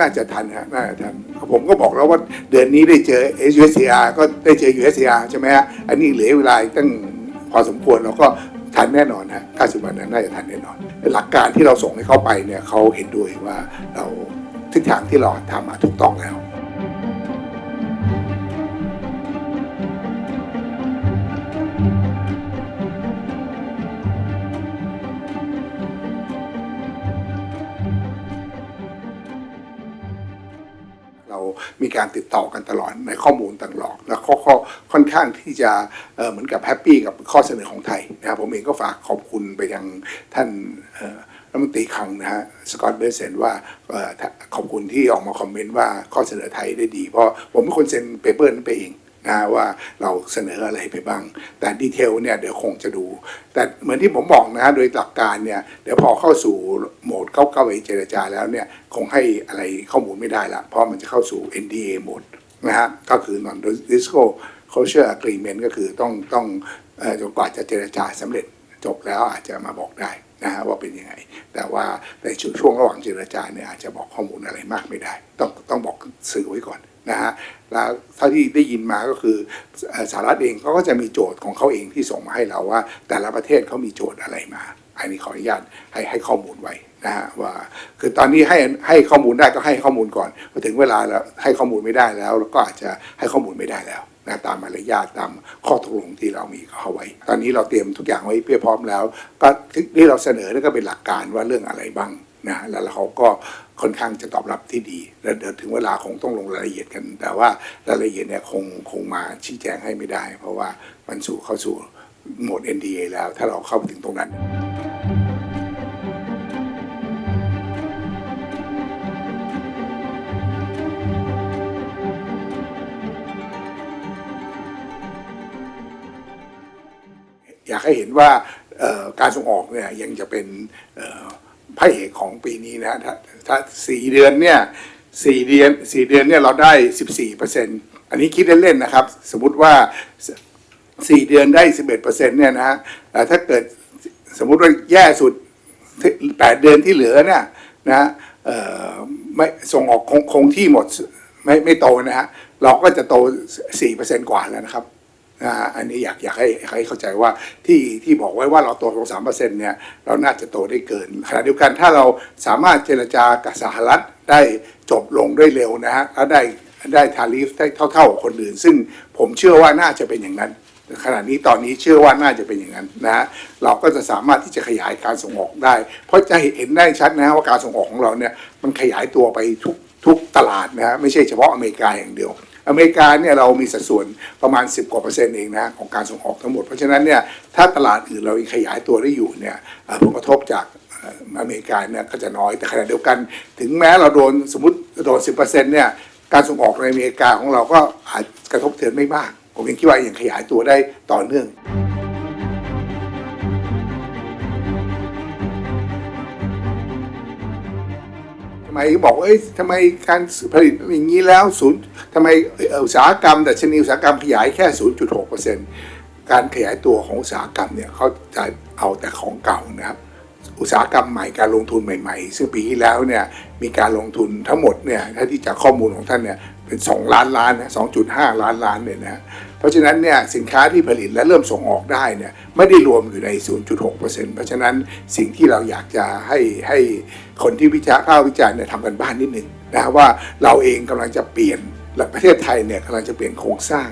น่าจะทันฮะน่าจะทันผมก็บอกแล้วว่าเดือนนี้ได้เจอ USCR ก็ได้เจอ USCR ใช่ไหมฮะอันนี้เหลือเวลาตั้งพอสมควรเราก็ทันแน่นอนฮะ90วันนั้นน่าจะทันแน่นอน หลักการที่เราส่งให้เขาไปเนี่ยเขาเห็นด้วยว่าเราทิศทางที่เราทำมาถูกต้องแล้ว มีการติดต่อกันตลอดในข้อมูลต่างหลอก และข้อข้อค่อนข้างที่จะเหมือนกับแฮปปี้กับข้อเสนอของไทยนะครับผมเองก็ฝากขอบคุณไปยังท่านรัฐมนตรีคลังนะฮะสกอตเบสเซนว่าขอบคุณที่ออกมาคอมเมนต์ว่าข้อเสนอไทยได้ดี เพราะผมเป็นคนเซ็นเปเปอร์นั้นไปเอง นะว่าเราเสนออะไรไปบ้าง แต่ดีเทลเนี่ยเดี๋ยวคงจะดู แต่เหมือนที่ผมบอกนะฮะโดยหลักการเนี่ยเดี๋ยวพอเข้าสู่โหมดเข้าเข้าไปเจรจาแล้วเนี่ยคงให้อะไรข้อมูลไม่ได้ละเพราะมันจะเข้าสู่ NDA โหมดนะฮะก็คือ non disclosure agreement ก็คือต้องต้องจนกว่าจะเจรจาสำเร็จจบแล้วอาจจะมาบอกได้นะฮะว่าเป็นยังไง แต่ว่าในช่วงช่วงระหว่างเจรจาเนี่ยอาจจะบอกข้อมูลอะไรมากไม่ได้ ต้องต้องบอกสื่อไว้ก่อน นะฮะแล้วเท่าที่ได้ยินมาก็คือสหรัฐเองเขาก็จะมีโจทย์ของเขาเองที่ส่งมาให้เราว่า แต่ละประเทศเขามีโจทย์อะไรมาอันนี้ขออนุญาตให้ให้ข้อมูลไว้นะฮะว่าคือตอนนี้ให้ให้ข้อมูลได้ก็ให้ข้อมูลก่อนพอถึงเวลาแล้วให้ข้อมูลไม่ได้แล้วแล้วก็อาจจะให้ข้อมูลไม่ได้แล้วนะตามมารยาทตามข้อตกลงที่เรามีเขาไว้ ตอนนี้เราเตรียมทุกอย่างไว้เพียบพร้อมแล้ว ก็ที่เราเสนอนี่ก็เป็นหลักการว่าเรื่องอะไรบ้างนะแล้วเขาก็ ค่อนข้างจะตอบรับที่ดี แล้วเดี๋ยวถึงเวลาคงต้องลงรายละเอียดกัน แต่ว่ารายละเอียดเนี่ยคงคงมาชี้แจงให้ไม่ได้ เพราะว่ามันสู่เข้าสู่โหมด NDA แล้ว ถ้าเราเข้าไปถึงตรงนั้นอยากให้เห็นว่าการส่งออกเนี่ยยังจะเป็น พระเอกของปีนี้นะถ้าถ้าสี่เดือนเนี่ยสี่เดือนสี่เดือนเนี่ยเราได้สิบสี่เปอร์เซ็นตอันนี้คิดเล่นๆนะครับ สมมุติว่าสี่เดือนได้สิบเอ็ดเปอร์เซ็นตเนี่ยนะฮะแต่ถ้าเกิดสมมุติว่าแย่สุดแปดเดือนที่เหลือเนี่ยนะฮะไม่ส่งออกคงคงที่หมดไม่ไม่โตนะฮะเราก็จะโตสี่เปอร์เซ็นกว่าแล้วนะครับ นะฮะอันนี้อยากอยากให้ให้เข้าใจว่าที่ที่บอกไว้ว่าเราโตลงสามเปอร์เซ็นต์เนี่ยเราน่าจะโตได้เกินขณะเดียวกันถ้าเราสามารถเจรจากับสหรัฐได้จบลงได้เร็วนะฮะแล้วได้ได้ทาริฟได้เท่า ๆคนอื่น ซึ่งผมเชื่อว่าน่าจะเป็นอย่างนั้นขณะนี้ตอนนี้เชื่อว่าน่าจะเป็นอย่างนั้นนะฮะเราก็จะสามารถที่จะขยายการส่งออกได้ เพราะจะเห็นได้ชัดนะฮะว่าการส่งออกของเราเนี่ยมันขยายตัวไปทุกทุกตลาดนะฮะไม่ใช่เฉพาะอเมริกาอย่างเดียว อเมริกาเนี่ยเรามีสัดส่วนประมาณ 10 กว่าเปอร์เซ็นต์เองนะของการส่งออกทั้งหมด เพราะฉะนั้นเนี่ยถ้าตลาดอื่นเรายังขยายตัวได้อยู่เนี่ยผลกระทบจากเอ่ออเมริกาเนี่ยก็จะน้อยแต่ขณะเดียวกัน ถึงแม้เราโดนสมมติโดน 10%เนี่ยการส่งออกในอเมริกาของเราก็อาจกระทบเทือนไม่มาก ผมยังคิดว่ายังขยายตัวได้ต่อเนื่องำไมบอกว่าเอ้ยทำไมการผลิตอย่างนี้แล้วศูนย์ทำไมอุตสาหกรรมแต่ชนีอุตสาหกรรมขยายแค่ 0.6%การขยายตัวของอุตสาหกรรมเนี่ยเขาจะเอาแต่ของเก่านะครับ อุตสาหกรรมใหม่การลงทุนใหม่ๆ ซึ่งปีที่แล้วเนี่ยมีการลงทุนทั้งหมดเนี่ยถ้าที่จากข้อมูลของท่านเนี่ยเป็น 2 ล้านล้านนะ2.5 ล้านล้านเนี่ยนะเพราะฉะนั้นเนี่ยสินค้าที่ผลิตและเริ่มส่งออกได้เนี่ยไม่ได้รวมอยู่ใน 0.6%เพราะฉะนั้นสิ่งที่เราอยากจะให้ให้คนที่วิจารณ์ข้าววิจารณ์เนี่ยทำกันบ้านนิดหนึ่งนะว่าเราเองกำลังจะเปลี่ยน และประเทศไทยเนี่ยกำลังจะเปลี่ยนโครงสร้าง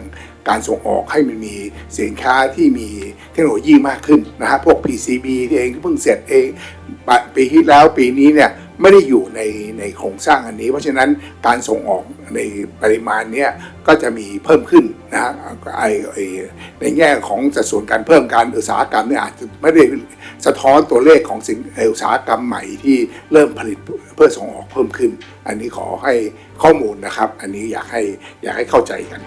การส่งออกให้มันมีสินค้าที่มีเทคโนโลยีมากขึ้นนะฮะพวก PCB ที่เองที่เพิ่งเสร็จเองปีที่แล้วปีนี้เนี่ย ไม่ได้อยู่ในในโครงสร้างอันนี้ เพราะฉะนั้นการส่งออกในปริมาณเนี้ยก็จะมีเพิ่มขึ้นนะฮะไอไอในแง่ของสัดส่วนการเพิ่มการอุตสาหกรรมเนี่ยอาจจะไม่ได้สะท้อนตัวเลขของสินอุตสาหกรรมใหม่ที่เริ่มผลิตเพื่อส่งออกเพิ่มขึ้น อันนี้ขอให้ข้อมูลนะครับ อันนี้อยากให้อยากให้เข้าใจกัน